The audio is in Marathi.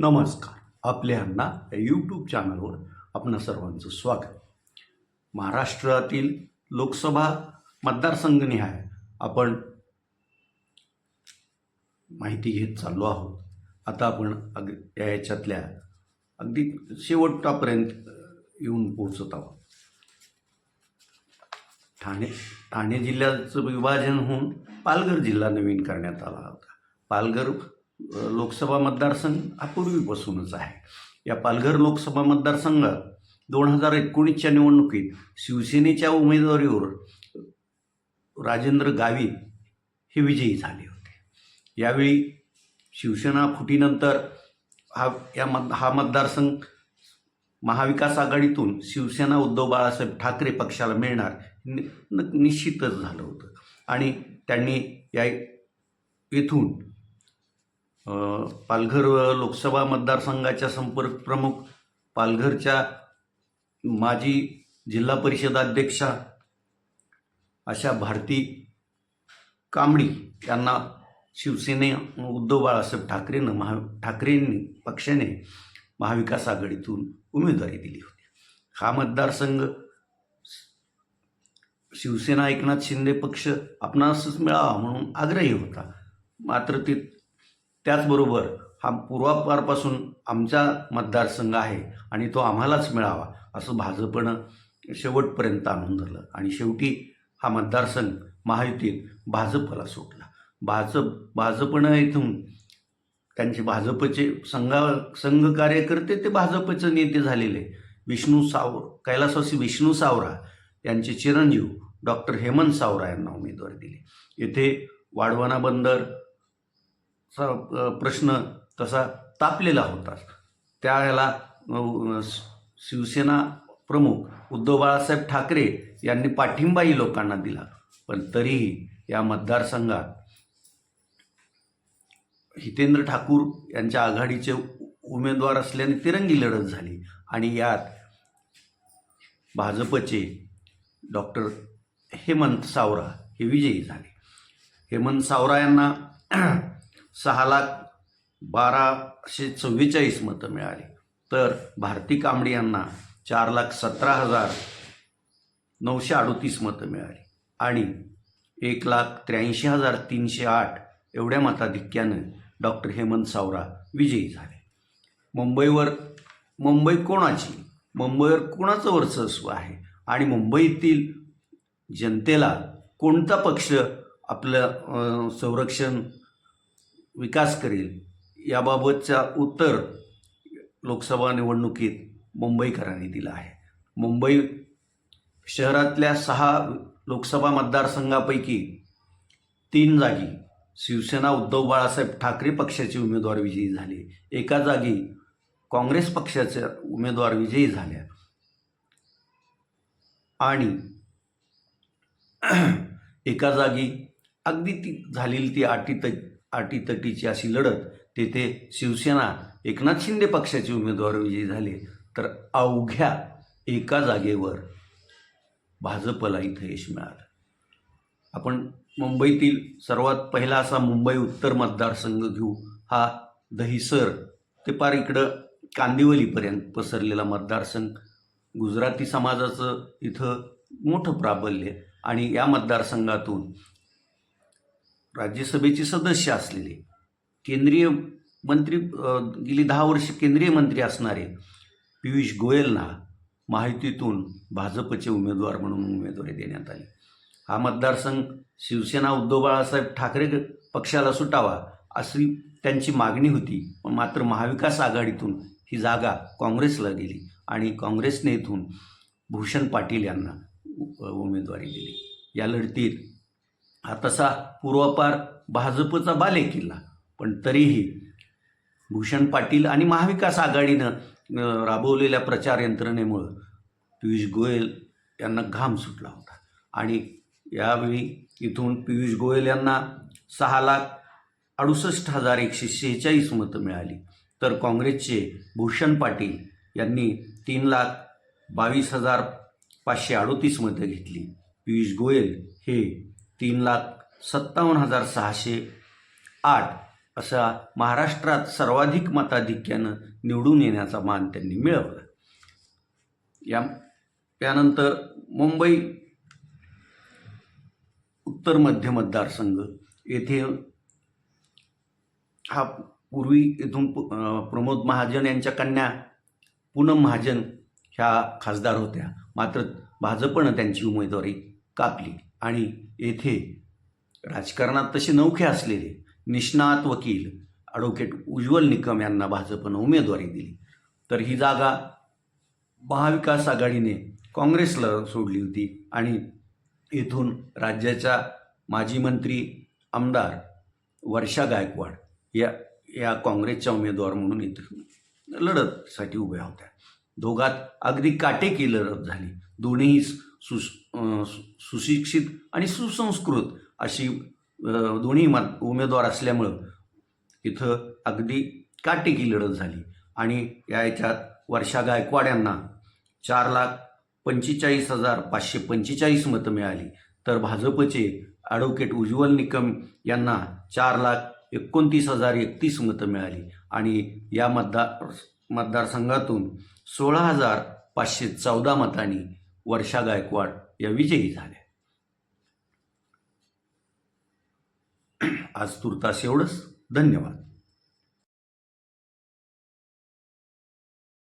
नमस्कार. आपल्यांना या यूट्यूब चॅनलवर आपण सर्वांचं स्वागत. महाराष्ट्रातील लोकसभा मतदारसंघनिहाय आपण माहिती घेत चाललो आहोत. आता आपण अग या याच्यातल्या अगदी शेवटापर्यंत येऊन पोहोचत आहोत. ठाणे ठाणे जिल्ह्याचं विभाजन होऊन पालघर जिल्हा नवीन करण्यात आला होता. पालघर लोकसभा मतदारसंघ हा पूर्वीपासूनच आहे. या पालघर लोकसभा मतदारसंघात दोन हजार एकोणीसच्या निवडणुकीत शिवसेनेच्या उमेदवारीवर राजेंद्र गावित हे विजयी झाले होते. यावेळी शिवसेना फुटीनंतर हा या मत हा मतदारसंघ महाविकास आघाडीतून शिवसेना उद्धव बाळासाहेब ठाकरे पक्षाला मिळणार नि न- निश्चितच झालं होतं. आणि त्यांनी या येथून पालघर लोकसभा मतदारसंघाच्या संपर्क प्रमुख पालघरच्या माजी जिल्हा परिषद अध्यक्षा अशा भारती कांबडी यांना शिवसेने उद्धव बाळासाहेब ठाकरेनं महा ठाकरेंनी पक्षाने महाविकास आघाडीतून उमेदवारी दिली होती. हा मतदारसंघ शिवसेना एकनाथ शिंदे पक्ष आपणासच मिळावा म्हणून आग्रही होता. मात्र ते त्याचबरोबर हा पूर्वापारपासून आमचा मतदारसंघ आहे आणि तो आम्हालाच मिळावा असं भाजपनं शेवटपर्यंत आणून धरलं. आणि शेवटी हा मतदारसंघ महायुतीत भाजपला सुटला भाजप भाजपनं इथून त्यांचे भाजपचे संघा संघ कार्यकर्ते ते भाजपचे नेते झालेले. विष्णू साव कैलासवासी विष्णू सावरा यांचे चिरंजीव डॉक्टर हेमंत सावरा यांना उमेदवारी दिली. येथे वाढवाना बंदर चा प्रश्न तसा तापलेला होता. त्याला शिवसेना प्रमुख उद्धव बाळासाहेब ठाकरे यांनी पाठिंबाही लोकांना दिला. पण तरीही या मतदारसंघात हितेंद्र ठाकूर यांच्या आघाडीचे उ- उमेदवार असल्याने तिरंगी लढत झाली आणि यात भाजपचे डॉक्टर हेमंत सावरा हे विजयी झाले. हेमंत सावरा यांना सहा लाख बाराशे चव्वेचाळीस मतं मिळाली. तर भारती कांबडी यांना चार लाख सतरा हजार नऊशे अडोतीस मतं मिळाली. आणि एक लाख त्र्याऐंशी हजार तीनशे आठ एवढ्या मताधिक्यानं डॉक्टर हेमंत सावरा विजयी झाले. मुंबईवर मुंबई कोणाची? मुंबईवर कोणाचं वर्चस्व आहे? आणि मुंबईतील जनतेला कोणता पक्ष आपलं संरक्षण विकास करेल याबाबतचा उत्तर लोकसभा निवडणुकीत मुंबईकरांनी दिलं आहे. मुंबई शहरातल्या सहा लोकसभा मतदारसंघापैकी तीन जागी शिवसेना उद्धव बाळासाहेब ठाकरे पक्षाचे उमेदवार विजयी झाले. एका जागी काँग्रेस पक्षाचे उमेदवार विजयी झाल्या. आणि एका जागी अगदी ती झालेली ती अटीत आटीतटीची अशी लढत तेथे शिवसेना एकनाथ शिंदे पक्षाचे उमेदवार विजयी झाले. तर अवघ्या एका जागेवर भाजपला इथं यश मिळालं. आपण मुंबईतील सर्वात पहिला असा मुंबई उत्तर मतदारसंघ घेऊ हा दहिसर ते पार इकडं कांदिवलीपर्यंत पसरलेला मतदारसंघ. गुजराती समाजाचं इथं मोठं प्राबल्य आणि या मतदारसंघातून राज्यसभेचे सदस्य असलेले केंद्रीय मंत्री गेली दहा वर्ष केंद्रीय मंत्री असणारे पियुष गोयलना माहितीतून भाजपचे उमेदवार म्हणून उमेदवारी देण्यात आली. हा मतदारसंघ शिवसेना उद्धव बाळासाहेब ठाकरे पक्षाला सुटावा अशी त्यांची मागणी होती पण मात्र महाविकास आघाडीतून ही जागा काँग्रेसला गेली आणि काँग्रेसने इथून भूषण पाटील यांना उमेदवारी दिली. या लढतीत हा तसा पूर्वापार भाजपचा बालेकिल्ला. पण तरीही भूषण पाटील आणि महाविकास आघाडीनं राबवलेल्या प्रचार यंत्रणेमुळं पियुष गोयल यांना घाम सुटला होता. आणि यावेळी इथून पियुष गोयल यांना सहा लाख अडुसष्ट हजार एकशे शेहेचाळीस मतं मिळाली. तर काँग्रेसचे भूषण पाटील यांनी तीन लाख बावीस हजार पाचशे अडोतीस मतं घेतली. पियुष गोयल हे तीन लाख सत्तावन्न हजार सहाशे आठ असा महाराष्ट्रात सर्वाधिक मताधिक्यानं निवडून येण्याचा मान त्यांनी मिळवला. या त्यानंतर मुंबई उत्तर मध्य मतदारसंघ येथे हा पूर्वी इथून पु- प्रमोद महाजन यांच्या कन्या पूनम महाजन ह्या खासदार होत्या. मात्र भाजपनं त्यांची उमेदवारी कापली. आणि येथे राजकारणात तसे नौखे असलेले निष्णात वकील ॲडव्होकेट उज्ज्वल निकम यांना भाजपनं उमेदवारी दिली. तर ही जागा महाविकास आघाडीने काँग्रेसला सोडली होती आणि येथून राज्याच्या माजी मंत्री आमदार वर्षा गायकवाड या या काँग्रेसच्या उमेदवार म्हणून इथून लढतसाठी उभ्या होत्या. दोघात अगदी काटेकी लढत झाली. दोन्ही सुस सु- सुशिक्षित आणि सुसंस्कृत अशी दोन्ही मत उमेदवार असल्यामुळं इथं अगदी काटेकी लढत झाली. आणि या याच्यात वर्षा गायकवाड यांना चार लाख पंचेचाळीस हजार पाचशे पंचेचाळीस मतं मिळाली. तर भाजपचे ॲडव्होकेट उज्ज्वल निकम यांना चार लाख एकोणतीस हजार एकतीस मतं मिळाली. आणि या मतदार मतदारसंघातून सोळा हजार पाचशे चौदा मतांनी वर्षा गायकवाड या विजयी झाल्या. आज तुर्तास एवढंच. धन्यवाद.